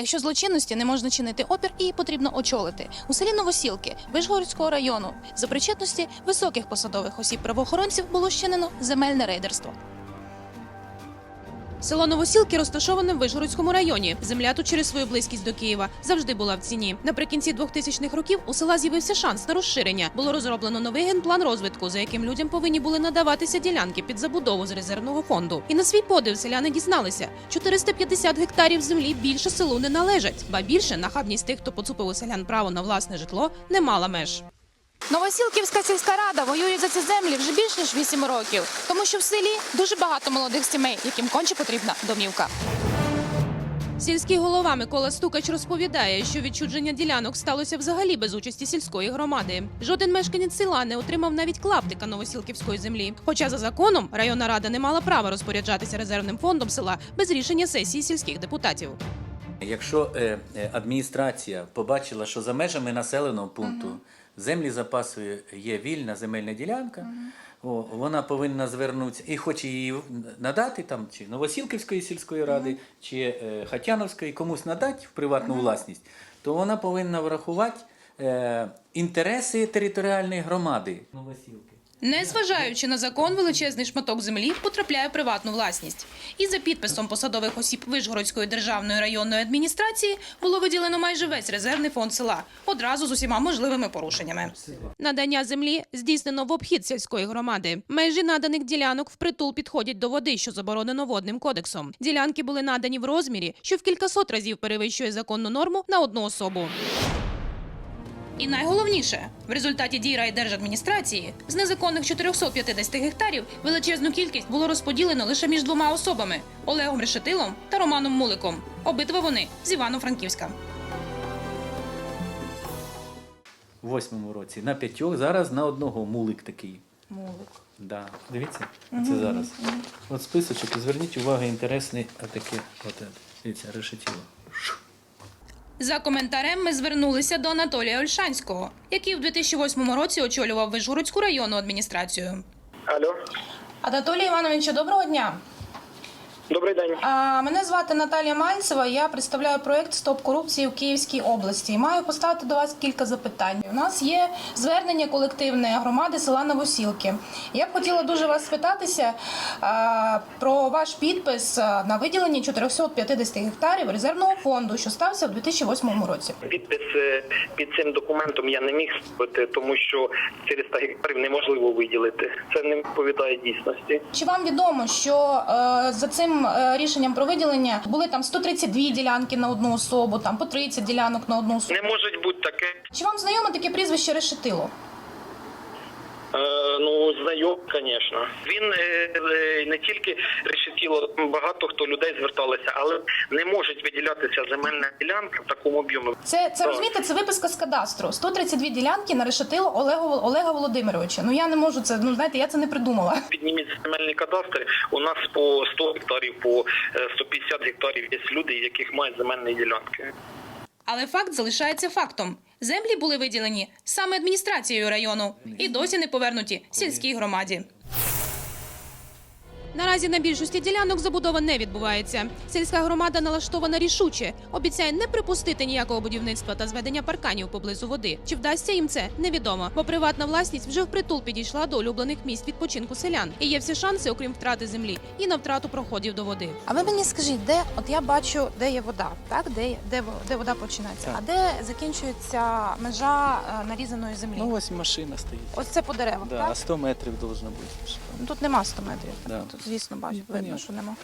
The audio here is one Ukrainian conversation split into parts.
Якщо злочинності не можна чинити опір, її потрібно очолити. У селі Новосілки Вишгородського району за причетності високих посадових осіб правоохоронців було щинено земельне рейдерство. Село Новосілки розташоване в Вишгородському районі. Земля тут через свою близькість до Києва завжди була в ціні. Наприкінці 2000-х років у села з'явився шанс на розширення. Було розроблено новий генплан розвитку, за яким людям повинні були надаватися ділянки під забудову з резервного фонду. І на свій подив селяни дізналися, 450 гектарів землі більше селу не належать, ба більше нахабність тих, хто поцупив у селян право на власне житло, не мала меж. Новосілківська сільська рада воює за ці землі вже більш ніж 8 років, тому що в селі дуже багато молодих сімей, яким конче потрібна домівка. Сільський голова Микола Стукач розповідає, що відчудження ділянок сталося взагалі без участі сільської громади. Жоден мешканець села не отримав навіть клаптика новосілківської землі. Хоча за законом районна рада не мала права розпоряджатися резервним фондом села без рішення сесії сільських депутатів. Якщо е, е, адміністрація побачила, що за межами населеного пункту землі запасу є вільна земельна ділянка, о, вона повинна звернутися і хоче її надати там чи Новосілківської сільської ради, чи е, Хатяновської, комусь надати в приватну власність, то вона повинна врахувати е, інтереси територіальної громади. Новосілки. Незважаючи на закон, величезний шматок землі потрапляє в приватну власність. І за підписом посадових осіб Вишгородської державної районної адміністрації було виділено майже весь резервний фонд села, одразу з усіма можливими порушеннями. Надання землі здійснено в обхід сільської громади. Межі наданих ділянок впритул підходять до води, що заборонено водним кодексом. Ділянки були надані в розмірі, що в кількасот разів перевищує законну норму на одну особу. І найголовніше, в результаті дій райдержадміністрації з незаконних 450 гектарів величезну кількість було розподілено лише між двома особами Олегом Решетилом та Романом Муликом. Обидва вони з Івано-Франківська. У восьмому році на п'ятьох, зараз на одного мулик такий. Мулик. Да. Дивіться, це зараз. От списочок, зверніть увагу, інтересний таке. От, е, дивіться, решетіло. За коментарем ми звернулися до Анатолія Ольшанського, який в 2008 році очолював Вишгородську районну адміністрацію. Алло, Анатолій Івановичу, доброго дня. Добрий день. А, мене звати Наталія Мальцева. Я представляю проект Стоп корупції в Київській області. І маю поставити до вас кілька запитань. У нас є звернення колективне громади села Новосілки. Я б хотіла дуже вас спитатися а, про ваш підпис на виділенні 450 гектарів резервного фонду, що стався у 2008 році. Підпис е, під цим документом я не міг ставити, тому що 400 гектарів неможливо виділити. Це не відповідає дійсності. Чи вам відомо, що е, за цим е, рішенням про виділення були там 132 ділянки на одну особу, там по 30 ділянок на одну особу? Не може бути таке. Чи вам знайоме таке прізвище Решетило? Е, ну, знайом, звісно. Він е, е, не тільки решетіло, багато хто людей зверталися, але не можуть виділятися земельна ділянка в такому об'ємі. Це, це розумієте, це виписка з кадастру. 132 ділянки на решетило Олега, Олега Володимировича. Ну я не можу це, ну знаєте, я це не придумала. Підніміть земельний кадастр. У нас по 100 гектарів, по е, 150 гектарів є люди, яких мають земельні ділянки. Але факт залишається фактом. Землі були виділені саме адміністрацією району і досі не повернуті сільській громаді. Наразі на більшості ділянок забудова не відбувається. Сільська громада налаштована рішуче, обіцяє не припустити ніякого будівництва та зведення парканів поблизу води. Чи вдасться їм це невідомо, бо приватна власність вже впритул підійшла до улюблених місць відпочинку селян. І є всі шанси, окрім втрати землі, і на втрату проходів до води. А ви мені скажіть, де от я бачу, де є вода, так де де, де вода починається, Так. а де закінчується межа е, нарізаної землі? Ну ось машина стоїть. Ось це по деревах, Да, так? а 100 метрів должно бути. Тут нема 100 метрів. Да. Звісно, бачу, Ну, видно, що нема.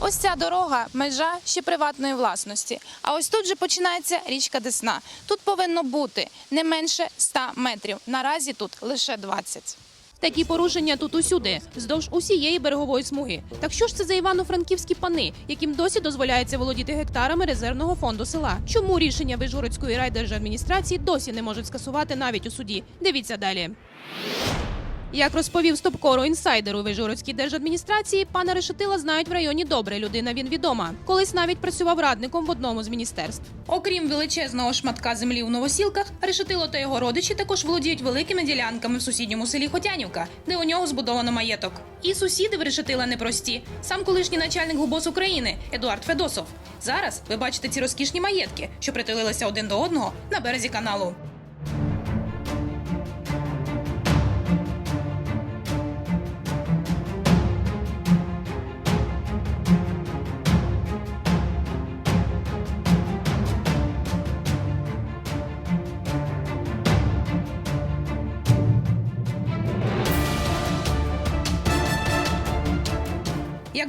Ось ця дорога межа ще приватної власності. А ось тут же починається річка Десна. Тут повинно бути не менше 100 метрів. Наразі тут лише 20. Такі порушення тут усюди, вздовж усієї берегової смуги. Так що ж це за івано-франківські пани, яким досі дозволяється володіти гектарами резервного фонду села? Чому рішення Вишгородської райдержадміністрації досі не можуть скасувати навіть у суді? Дивіться далі. Як розповів стопкору інсайдеру Вижгородській держадміністрації, пана Решетила знають в районі добре. Людина він відома. Колись навіть працював радником в одному з міністерств. Окрім величезного шматка землі у новосілках, Решетило та його родичі також володіють великими ділянками в сусідньому селі Хотянівка, де у нього збудовано маєток. І сусіди в Решетила непрості. Сам колишній начальник ГУБОС України Едуард Федосов. Зараз ви бачите ці розкішні маєтки, що притулилися один до одного на березі каналу.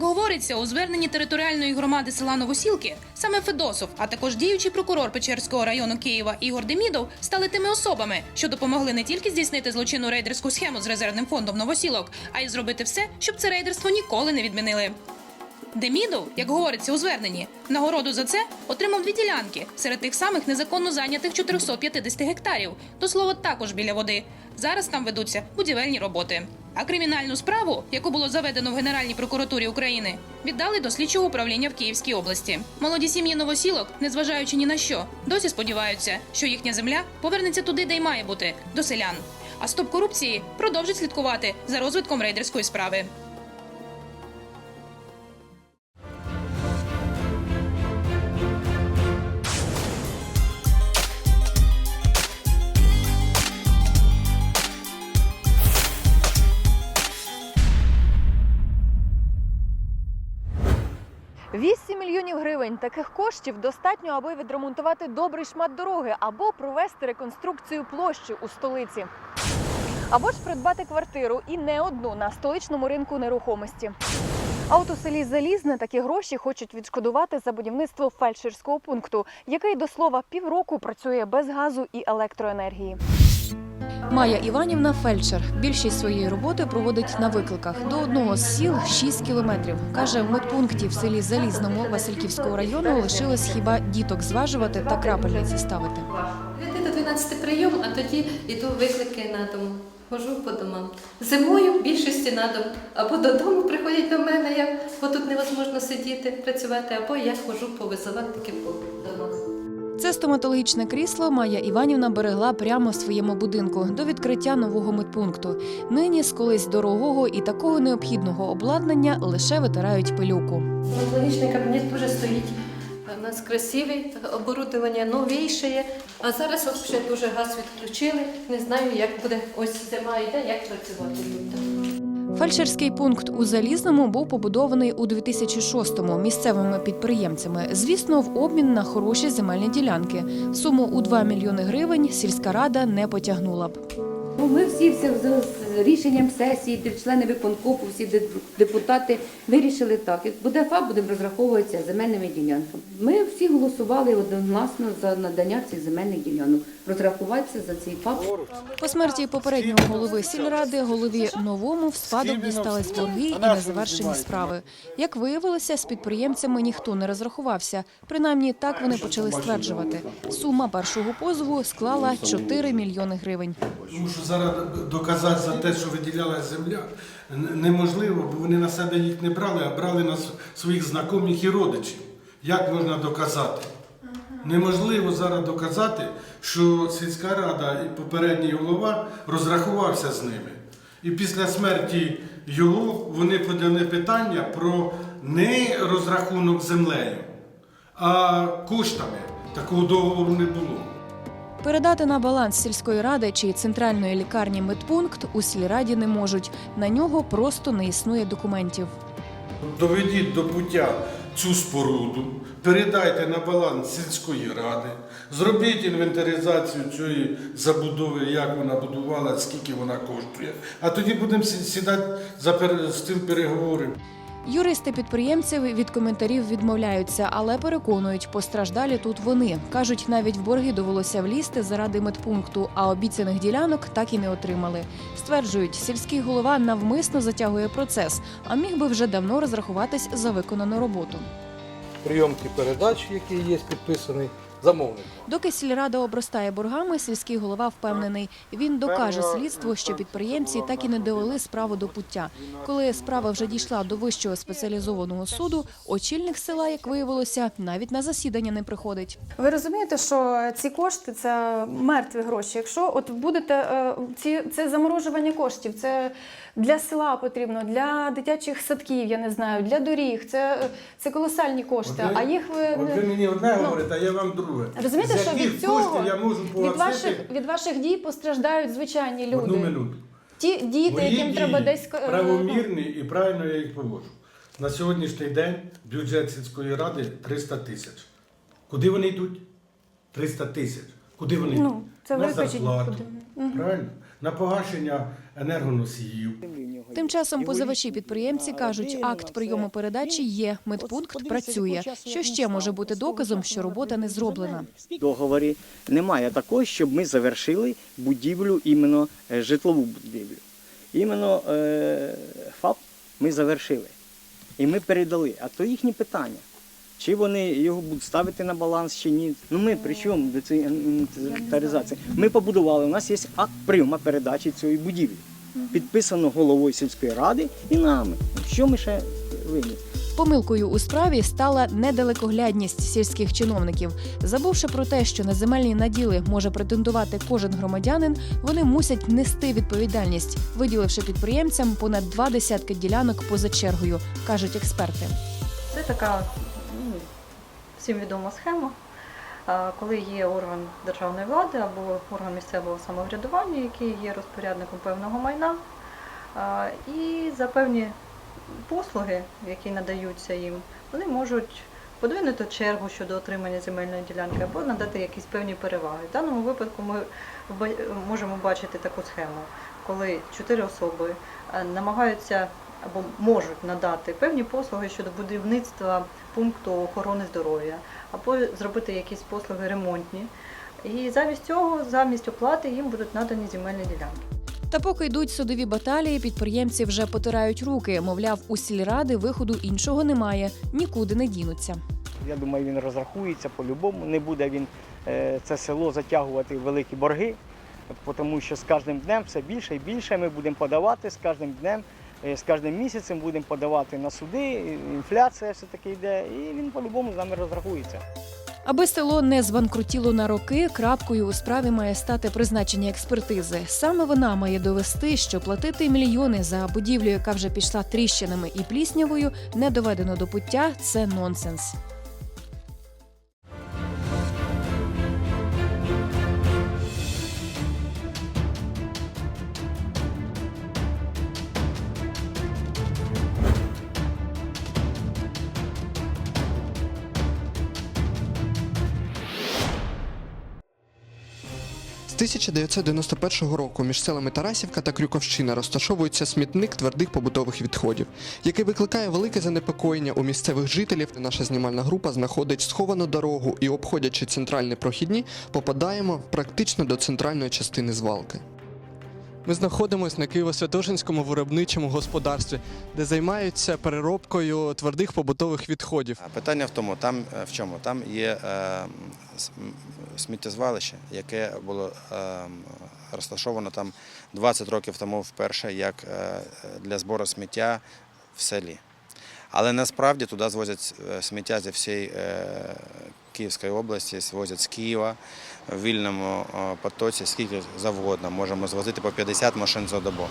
Говориться у зверненні територіальної громади села Новосілки, саме Федосов, а також діючий прокурор Печерського району Києва Ігор Демідов стали тими особами, що допомогли не тільки здійснити злочинну рейдерську схему з резервним фондом Новосілок, а й зробити все, щоб це рейдерство ніколи не відмінили. Демідов, як говориться у зверненні, нагороду за це отримав дві ділянки серед тих самих незаконно зайнятих 450 гектарів. До слова, також біля води. Зараз там ведуться будівельні роботи. А кримінальну справу, яку було заведено в Генеральній прокуратурі України, віддали до слідчого управління в Київській області. Молоді сім'ї новосілок, незважаючи ні на що, досі сподіваються, що їхня земля повернеться туди, де й має бути до селян. А стоп корупції продовжить слідкувати за розвитком рейдерської справи. Вісім мільйонів гривень таких коштів достатньо, аби відремонтувати добрий шмат дороги або провести реконструкцію площі у столиці. Або ж придбати квартиру і не одну на столичному ринку нерухомості. А от селі Залізне такі гроші хочуть відшкодувати за будівництво фельдшерського пункту, який до слова півроку працює без газу і електроенергії. Майя Іванівна фельдшер. Більшість своєї роботи проводить на викликах. До одного з сіл 6 кілометрів. Каже, в медпункті в селі Залізному Васильківського району лишилось хіба діток зважувати та крапельниці ставити. Від до 12 прийом, а тоді йду виклики на дому. Хожу по домам. Зимою більшості на дом. Або додому приходять до мене, я, бо тут невозможно сидіти, працювати, або я хожу по визивати по домах. Це стоматологічне крісло Майя Іванівна берегла прямо в своєму будинку до відкриття нового медпункту. Нині з колись дорогого і такого необхідного обладнання лише витирають пилюку. Стоматологічний кабінет вже стоїть. У нас красивий, оборудовання новіше. А зараз вже дуже газ відключили. Не знаю, як буде ось зима йде, як працювати. Фельдшерський пункт у Залізному був побудований у 2006-му місцевими підприємцями. Звісно, в обмін на хороші земельні ділянки. Суму у 2 мільйони гривень сільська рада не потягнула б. Ми всі з, з, рішенням сесії, члени виконкому, всі депутати вирішили так. Як буде ФАП, будемо розраховуватися земельними ділянками. Ми всі голосували одногласно за надання цих земельних ділянок, розрахуватися за цей ФАП. По смерті попереднього голови сільради, голові новому в спадок дістались борги і незавершені справи. Як виявилося, з підприємцями ніхто не розрахувався. Принаймні так вони почали стверджувати. Сума першого позову склала 4 мільйони гривень. Тому що зараз доказати за те, що виділялася земля, неможливо, бо вони на себе їх не брали, а брали на своїх знайомих і родичів. Як можна доказати? Неможливо зараз доказати, що сільська рада і попередній голова розрахувався з ними. І після смерті його вони подали питання про не розрахунок землею, а коштами. Такого договору не було. Передати на баланс сільської ради чи центральної лікарні медпункт у сільраді не можуть. На нього просто не існує документів. Доведіть до пуття цю споруду, передайте на баланс сільської ради, зробіть інвентаризацію цієї забудови, як вона будувала, скільки вона коштує. А тоді будемо сідати за стіл переговори. Юристи підприємців від коментарів відмовляються, але переконують, постраждалі тут вони. кажуть, навіть в борги довелося влізти заради медпункту, а обіцяних ділянок так і не отримали. Стверджують, сільський голова навмисно затягує процес, а міг би вже давно розрахуватись за виконану роботу. прийомки передач, який є підписаний замовником. Доки сільрада обростає боргами, сільський голова впевнений, він докаже слідству, що підприємці так і не довели справу до пуття. Коли справа вже дійшла до вищого спеціалізованого суду, очільник села, як виявилося, навіть на засідання не приходить. Ви розумієте, що ці кошти це мертві гроші. Якщо от будете е, ці це заморожування коштів, це для села потрібно, для дитячих садків, я не знаю, для доріг. Це, це колосальні кошти. От ви- а їх ви От ви мені одне ну, говорите, а я вам друге. розумієте, що від цього я можу від ваших від ваших дій постраждають звичайні люди. одну минуту. Ті діти, Мої яким дії треба десь правомірні і правильно я їх поводжу. На сьогоднішній день бюджет сільської ради 300 тисяч. Куди вони йдуть? 300 тисяч. Куди вони Ну, йдуть? це на зарплату, куди. правильно? На погашення енергоносіїв. Тим часом позивачі підприємці кажуть, акт прийому передачі є, медпункт працює. Що ще може бути доказом, що робота не зроблена? В договорі немає такого, щоб ми завершили будівлю, іменно е, житлову будівлю. Іменно е, ФАП ми завершили. І ми передали. А то їхні питання. Чи вони його будуть ставити на баланс, чи ні. Ну ми при чому до цієї інвентаризації? Ми побудували, у нас є акт прийому передачі цієї будівлі. Підписано головою сільської ради і нами. Що ми ще винні? Помилкою у справі стала недалекоглядність сільських чиновників. Забувши про те, що на земельні наділи може претендувати кожен громадянин, вони мусять нести відповідальність, виділивши підприємцям понад два десятки ділянок поза чергою, кажуть експерти. Це така всім відома схема, коли є орган державної влади або орган місцевого самоврядування, який є розпорядником певного майна, і за певні послуги, які надаються їм, вони можуть подвинути чергу щодо отримання земельної ділянки або надати якісь певні переваги. В даному випадку ми можемо бачити таку схему, коли чотири особи е, намагаються або можуть надати певні послуги щодо будівництва пункту охорони здоров'я, або зробити якісь послуги ремонтні. І замість цього, замість оплати, їм будуть надані земельні ділянки. Та поки йдуть судові баталії, підприємці вже потирають руки. Мовляв, у сільради виходу іншого немає, нікуди не дінуться. Я думаю, він розрахується по-любому. Не буде він е, це село затягувати в великі борги, тому що з кожним днем все більше і більше ми будемо подавати з кожним днем. Е, З кожним місяцем будемо подавати на суди, інфляція все таки йде, і він по-любому з нами розрахується. Аби село не збанкрутіло на роки, крапкою у справі має стати призначення експертизи. Саме вона має довести, що платити мільйони за будівлю, яка вже пішла тріщинами і пліснявою, не доведено до пуття. Це нонсенс. 1991 року між селами Тарасівка та Крюковщина розташовується смітник твердих побутових відходів, який викликає велике занепокоєння у місцевих жителів. Наша знімальна група знаходить сховану дорогу і, обходячи центральні прохідні, попадаємо практично до центральної частини звалки. Ми знаходимося на Києво-Святошинському виробничому господарстві, де займаються переробкою твердих побутових відходів. Питання в тому, там е, в чому? Там є е, сміттєзвалище, яке було е, розташовано там 20 років тому вперше як е, для збору сміття в селі. Але насправді туди звозять е, сміття зі всієї е, Київської області, звозять з Києва в вільному е, потоці, скільки завгодно. Можемо звозити по 50 машин за добу.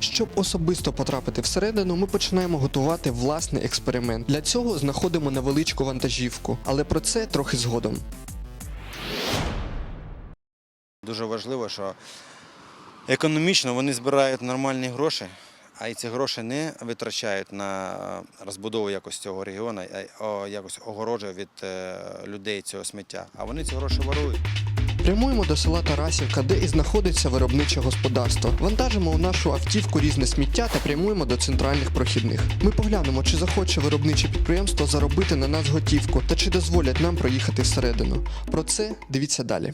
Щоб особисто потрапити всередину, ми починаємо готувати власний експеримент. Для цього знаходимо невеличку вантажівку, але про це трохи згодом. Дуже важливо, що економічно вони збирають нормальні гроші, а і ці гроші не витрачають на розбудову якось цього регіону, а якось огороджують від е, людей цього сміття. А вони ці гроші ворують. Прямуємо до села Тарасівка, де і знаходиться виробниче господарство. Вантажимо у нашу автівку різне сміття та прямуємо до центральних прохідних. Ми поглянемо, чи захоче виробниче підприємство заробити на нас готівку та чи дозволять нам проїхати всередину. Про це дивіться далі.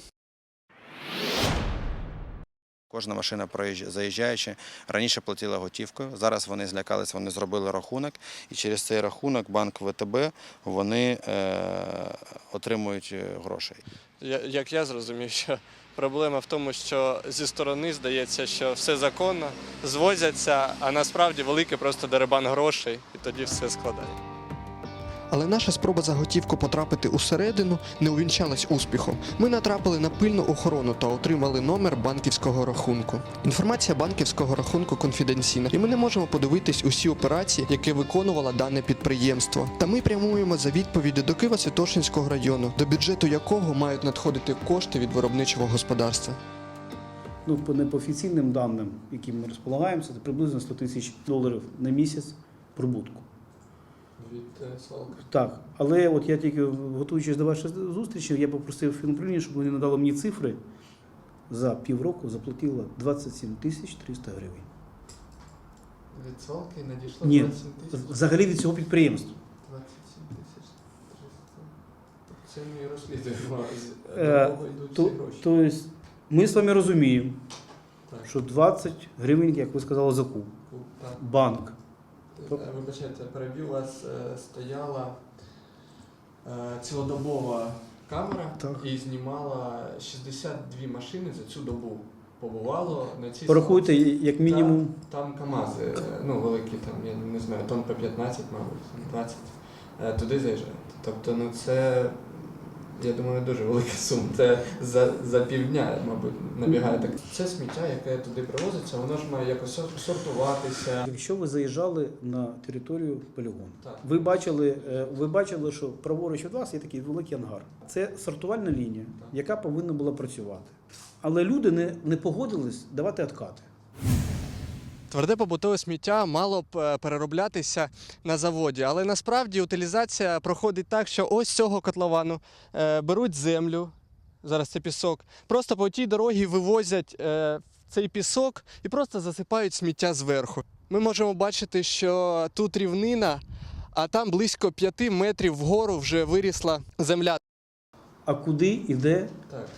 Кожна машина заїжджаючи, раніше платила готівкою. Зараз вони злякалися, вони зробили рахунок, і через цей рахунок банк ВТБ вони е, отримують е, грошей. Як я зрозумів, що проблема в тому, що зі сторони здається, що все законно, звозяться, а насправді великий просто деребан грошей, і тоді все складає. Але наша спроба за готівку потрапити усередину не увінчалась успіхом. Ми натрапили на пильну охорону та отримали номер банківського рахунку. Інформація банківського рахунку конфіденційна, і ми не можемо подивитись усі операції, які виконувало дане підприємство. Та ми прямуємо за відповіддю до Києва Святошинського району, до бюджету якого мають надходити кошти від виробничого господарства. Ну, по неофіційним даним, яким ми розполагаємо, це приблизно 100 тисяч доларів на місяць прибутку. Від свалки. Так, але от я тільки готуючись до вашої зустрічі, я попросив фінуправління, щоб вони надали мені цифри. За півроку заплатила 27 тисяч 300 гривень. Від свалки надійшло Ні, 27 тисяч. взагалі від цього підприємства. 27 тисяч 300. Це ми розслідуємо. З Е, кого йдуть То, гроші. тобто ми з вами розуміємо, Так. що 20 гривень, як ви сказали, закуп. Так. Банк. Е, Вибачайте, переб'ю вас, е, стояла е, цілодобова камера Так. і знімала 62 машини за цю добу. Побувало на цій Порахуйте, станції. як мінімум. Та- Там КАМАЗи, ну великі, там, я не знаю, тонн по 15, мабуть, 20, е, туди заїжджають. Тобто, ну це, я думаю, дуже велика сума. Це за, за півдня, мабуть, набігає так. Це сміття, яке туди привозиться, воно ж має якось сортуватися. Якщо ви заїжджали на територію полігону, Так. ви бачили, е, ви бачили, що праворуч від вас є такий великий ангар. Це сортувальна лінія, яка повинна була працювати. Але люди не, не погодились давати откати. Тверде побутове сміття мало б е, перероблятися на заводі, але насправді утилізація проходить так, що ось з цього котловану е, беруть землю, зараз це пісок, просто по тій дорогі вивозять е, цей пісок і просто засипають сміття зверху. Ми можемо бачити, що тут рівнина, а там близько 5 метрів вгору вже вирісла земля. А куди йде Так.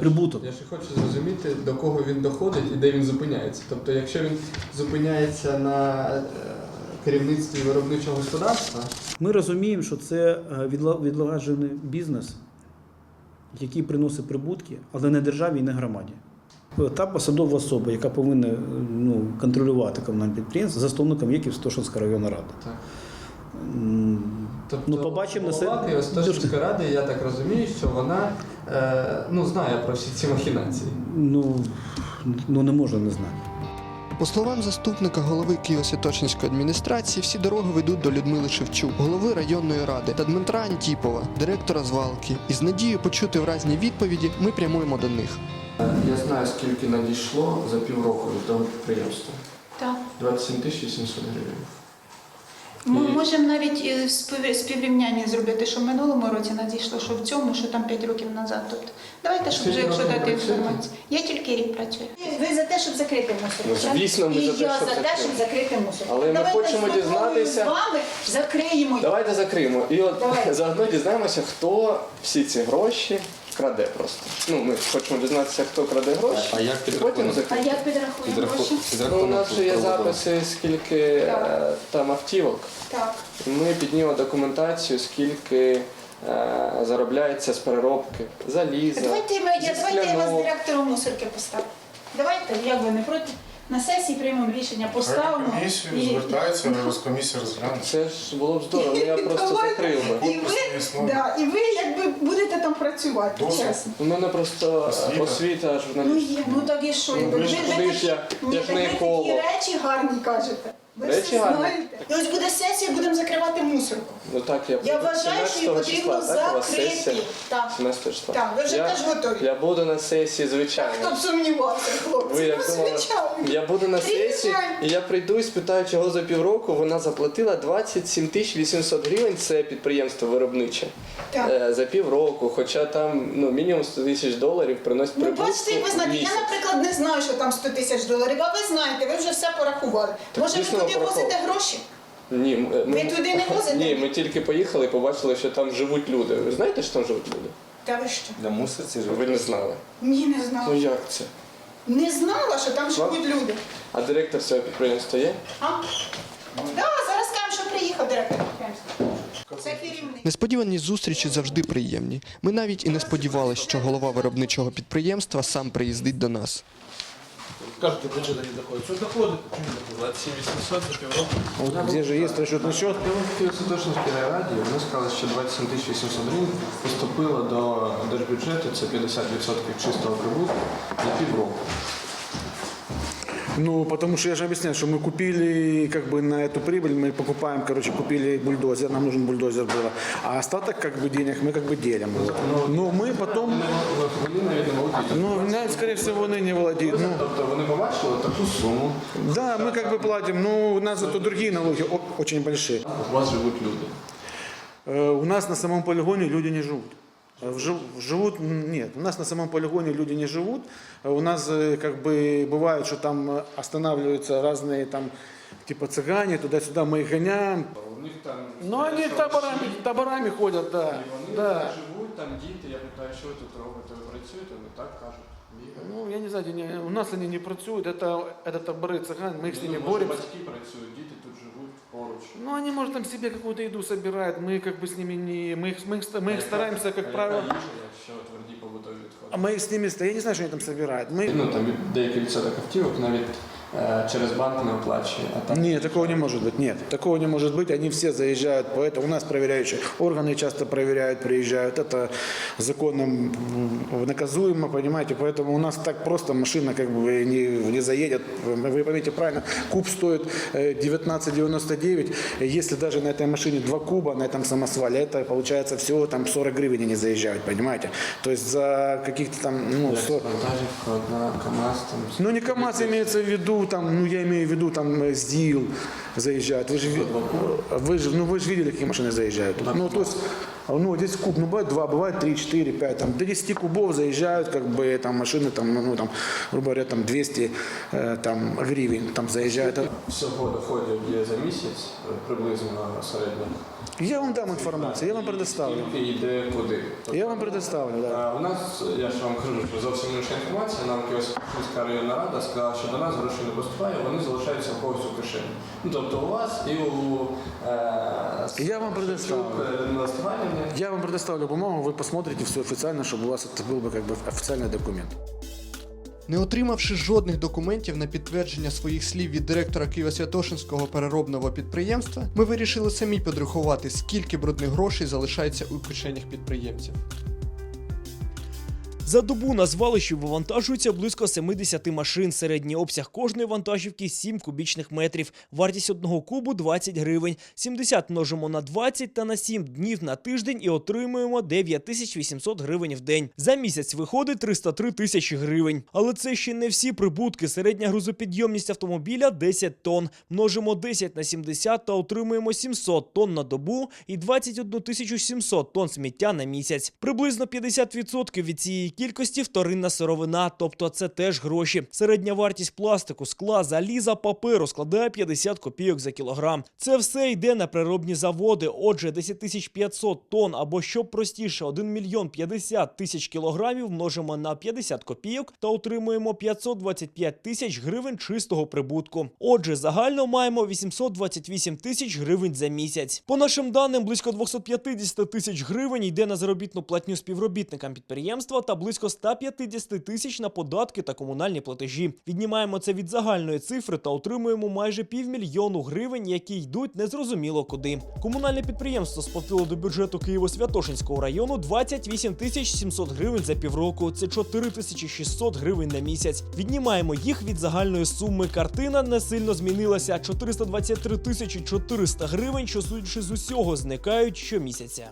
Прибуток. Я ще хочу зрозуміти, до кого він доходить і де він зупиняється. Тобто, якщо він зупиняється на е, керівництві виробничого господарства, Ми розуміємо, що це е, відлагоджений бізнес, який приносить прибутки, але не державі і не громаді. Та посадова особа, яка повинна е, ну, контролювати комунальне підприємство, засновником є Київстошинська районна рада. Так. Тобто Ну, побачимо на голова Києво-Стошинської ради, я так розумію, що вона ну, знає про всі ці махінації. Ну, ну не можна не знати. По словам заступника голови Києво-Святошинської адміністрації, всі дороги ведуть до Людмили Шевчук, голови районної ради та Дмитра Антіпова, директора звалки. І з надією почути вразні відповіді ми прямуємо до них. Я знаю, скільки надійшло за півроку того підприємства. Так. 27 тисяч 800 гривень. Ми можемо навіть е, співрівняння зробити, що в минулому році надійшло, що в цьому, що там 5 років назад. Тобто, давайте, щоб вже якщо дати інформацію. Я тільки рік працюю. Ви за те, щоб закрити мусор. Ну, звісно, ми І за те, я щоб за те, закрити. щоб закрити мусор. Але ми Давайте хочемо з дізнатися- з вами закриємо. Давайте закриємо. І от Давай. заодно дізнаємося, хто всі ці гроші краде просто. Ну, ми хочемо дізнатися, хто краде гроші. А як і потім А закриємо. як підрахуємо гроші? Ну, у нас же є записи, скільки е, там автівок. Так. Ми піднімемо документацію, скільки е, заробляється з переробки заліза. Давайте, ми, я, зі давайте я вас скляного. директором мусорки поставлю. Давайте, як ви не проти, на сесії приймемо рішення, поставимо. Комісію і- звертається, Роскомісія розгляне. Це ж було б здорово, я просто Давайте. закрив би. І ви, да, і ви якби працювати, чесно. У мене просто освіта, Освіта. Ну, журналістика. є, ну так і що? Ну, ви ви ж ви ж я- я ж не ви такі речі гарні кажете. Ви Речі все гарні? знаєте. І ось буде сесія, будемо закривати мусорку. Ну так, я Я буду вважаю, що її 17 потрібно числа, так, у вас закрити. сесія? Так. 17 числа. Так, ви вже я, теж готові. Я буду на сесії, Хто звичайно. б сумнівався, хлопці? Ви як ну, думали? звичайно. Я буду на сесії, і я прийду і спитаю, чого за півроку вона заплатила 27 тисяч 800 гривень. Це підприємство виробниче. Так. Е, За півроку, хоча там ну, мінімум 100 тисяч доларів приносить Ну, прибутку бачите, як ви в знаєте, я, місяць. наприклад, не знаю, що там 100 тисяч доларів, а ви знаєте, ви вже все порахували. Може, ви дійсно туди порахував. возите гроші? Ні, е, Ви туди не возите? Ні, ми тільки поїхали і побачили, що там живуть люди. Ви знаєте, що там живуть люди? Та ви що? Для мусорці Ви не знали. Ні, не Ну знала. як це? Не знала, що там живуть люди. А директор цього підприємства є? А? Да, зараз кажемо, що приїхав директор підприємства. Це Несподівані зустрічі завжди приємні. Ми навіть і не сподівалися, що голова виробничого підприємства сам приїздить до нас. Кажете, до чого не доходить? Що доходить? 27 800 за півроку. От де ж є розчетний счет? Я вам хотів Святошинській райраді, вони сказали, що 27 800 гривень поступило до держбюджету, це 50% чистого прибутку за півроку. Ну, потому что я же объясняю, что мы купили как бы на эту прибыль, мы покупаем, короче, купили бульдозер, нам нужен бульдозер было, а остаток как бы денег мы как бы делим. Вот. Но мы потом, Вони навіть не володіють. ну, меня, скорее всего, они не владеют. Ну, Тобто вони побачили таку суму. да, мы как бы платим, но у нас зато другие налоги о- очень большие. У вас живуть люди. Э, У нас на самом полигоне люди не живут. Э, в жив- Живут, нет, у нас на самом полигоне люди не живут. Э, У нас э, как бы бывает, что там э, останавливаются разные там типа цыгане, туда-сюда мы их гоняем. У них там Ну они таборами, таборами ходят, да. вони да. живуть, там діти, я питаю, що ви тут робите, ви працюєте, вони так кажуть. Бігають. Ну, я не знаю, не, у нас они не працюют, это, это таборы цыган, мы их с ними Ну, може, боремся. Батьки працюють, діти тут живуть поруч. Ну, они, может, там себе какую-то еду собирают, мы как бы с ними не... Мы их, мы их, мы их стараемся, как А правило... Яка їжа, якщо тверді побутові відходи? А мы их с ними... Я не знаю, что они там собирают. Мы... Ну, там від- деякий відсоток автівок навіть е, через банк не оплачує. А так Нет, такого не может быть. Нет, такого не может быть. Они все заезжают по этому. У нас проверяющие органы часто проверяют, приезжают. Это законом наказуемо, понимаете. Поэтому у нас так просто машина как бы не, не заедет. Вы поймите правильно, куб стоит э, 19,99. Если даже на этой машине два куба на этом самосвале, это получается всего там 40 гривен они заезжают, понимаете. То есть за каких-то там, ну, як 40, вантажівка, одна КАМАЗ там. ну не КАМАЗ имеется в виду, там, ну я имею в виду, там э, ЗИЛ заезжают. Вы же, ви- вы же, ну, вы же видели, какие машины заезжают. Ну, то есть, ну, здесь куб, ну, бывает два, бывает три, четыре, пять, там, до 10 кубов заезжают, как бы, там, машины, там, ну, там, грубо говоря, там, 200, э, там, гривен, там, заезжают. Всього доходів є за місяць, е, приблизно середньо. Я вам дам інформацію, я вам предоставлю. Скільки йде куди? Я вам предоставлю, да. А у нас, я ж вам кажу, що зовсім інша інформація. Нам Київська районна рада сказала, що до нас грошей не поступає, вони залишаються в когось у кишені. Ну тобто у вас і у е, Я вам предоставлю. Шевчук, е, Людмили Степанівни. Я вам предоставлю бумагу, вы посмотрите все официально, чтобы у вас это был бы как бы официальный документ. Не отримавши жодних документів на підтвердження своїх слів від директора Києво-Святошинського переробного підприємства, ми вирішили самі підрахувати, скільки брудних грошей залишається у кишенях підприємців. За добу на звалищі вивантажується близько 70 машин. Середній обсяг кожної вантажівки 7 кубічних метрів. Вартість одного кубу 20 гривень. 70 множимо на 20 та на 7 днів на тиждень і отримуємо 9800 гривень в день. За місяць виходить 303 тисячі гривень. Але це ще не всі прибутки. Середня грузопідйомність автомобіля 10 тонн. Множимо 10 на 70 та отримуємо 700 тонн на добу і 21 700 тонн сміття на місяць. Приблизно 50% від цієї кількості вторинна сировина, тобто це теж гроші. Середня вартість пластику, скла, заліза, паперу складає 50 копійок за кілограм. Це все йде на переробні заводи. Отже, 10 500 тонн або що простіше, 1 мільйон 50 тисяч кілограмів множимо на 50 копійок та отримуємо 525 тисяч гривень чистого прибутку. Отже, загально маємо 828 тисяч гривень за місяць. По нашим даним, близько 250 тисяч гривень йде на заробітну платню співробітникам підприємства та близько 150 тисяч на податки та комунальні платежі. Віднімаємо це від загальної цифри та отримуємо майже півмільйону гривень, які йдуть незрозуміло куди. Комунальне підприємство сплатило до бюджету Києво-Святошинського району 28 тисяч 700 гривень за півроку. Це 4 тисячі 600 гривень на місяць. Віднімаємо їх від загальної суми. Картина не сильно змінилася. 423 тисячі 400 гривень, що судячи з усього, зникають щомісяця.